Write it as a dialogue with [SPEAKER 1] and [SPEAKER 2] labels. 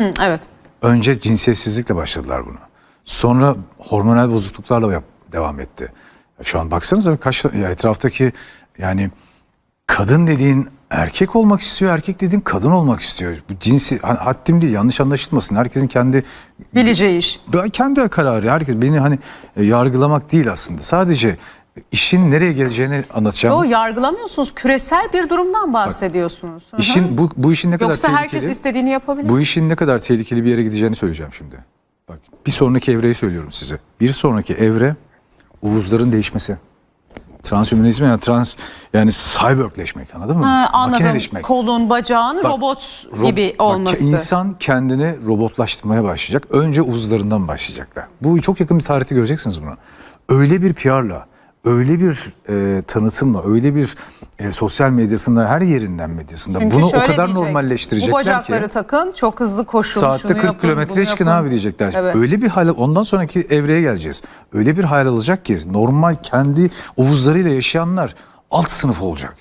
[SPEAKER 1] Hı, evet.
[SPEAKER 2] Önce cinsiyetsizlikle başladılar bunu. Sonra hormonal bozukluklarla yap- devam etti. Şu an baksanıza kaç ya etraftaki yani kadın dediğin erkek olmak istiyor, erkek dediğin kadın olmak istiyor. Bu cinsi hani haddim değil yanlış anlaşılmasın. Herkesin kendi
[SPEAKER 1] Bileceği iş.
[SPEAKER 2] Kendi kararı. Herkes beni hani e, yargılamak değil aslında. Sadece işin nereye geleceğini anlatacağım.
[SPEAKER 1] O yargılamıyorsunuz. Küresel bir durumdan bahsediyorsunuz. Hı.
[SPEAKER 2] İşin bu bu işin ne kadar
[SPEAKER 1] Yoksa
[SPEAKER 2] tehlikeli.
[SPEAKER 1] herkes istediğini yapabilir.
[SPEAKER 2] Bu işin ne kadar tehlikeli bir yere gideceğini söyleyeceğim şimdi. Bak bir sonraki evreyi söylüyorum size. Bir sonraki evre Oğuzların değişmesi. Transhümanizm yani trans yani cyborgleşmek anladın mı?
[SPEAKER 1] Ha, anladım. Kolun, bacağın
[SPEAKER 2] Bak,
[SPEAKER 1] robot
[SPEAKER 2] Rob-
[SPEAKER 1] gibi
[SPEAKER 2] bak,
[SPEAKER 1] olması.
[SPEAKER 2] insan kendini robotlaştırmaya başlayacak. Önce uzlarından başlayacaklar. Bu çok yakın bir tarihte göreceksiniz bunu. Öyle bir PR'la, öyle bir e, tanıtımla, öyle bir e, sosyal medyasında, her yerinden medyasında
[SPEAKER 1] Çünkü
[SPEAKER 2] bunu o kadar
[SPEAKER 1] diyecek,
[SPEAKER 2] normalleştirecekler
[SPEAKER 1] Bu bacakları
[SPEAKER 2] ki.
[SPEAKER 1] takın, çok hızlı koşun,
[SPEAKER 2] Saatte
[SPEAKER 1] şunu
[SPEAKER 2] 40
[SPEAKER 1] yapın,
[SPEAKER 2] kilometre çıkın abi diyecekler.
[SPEAKER 1] Evet.
[SPEAKER 2] Öyle bir hale ondan sonraki evreye geleceğiz. Öyle bir hal alacak ki normal kendi ovuzlarıyla yaşayanlar alt sınıf olacak.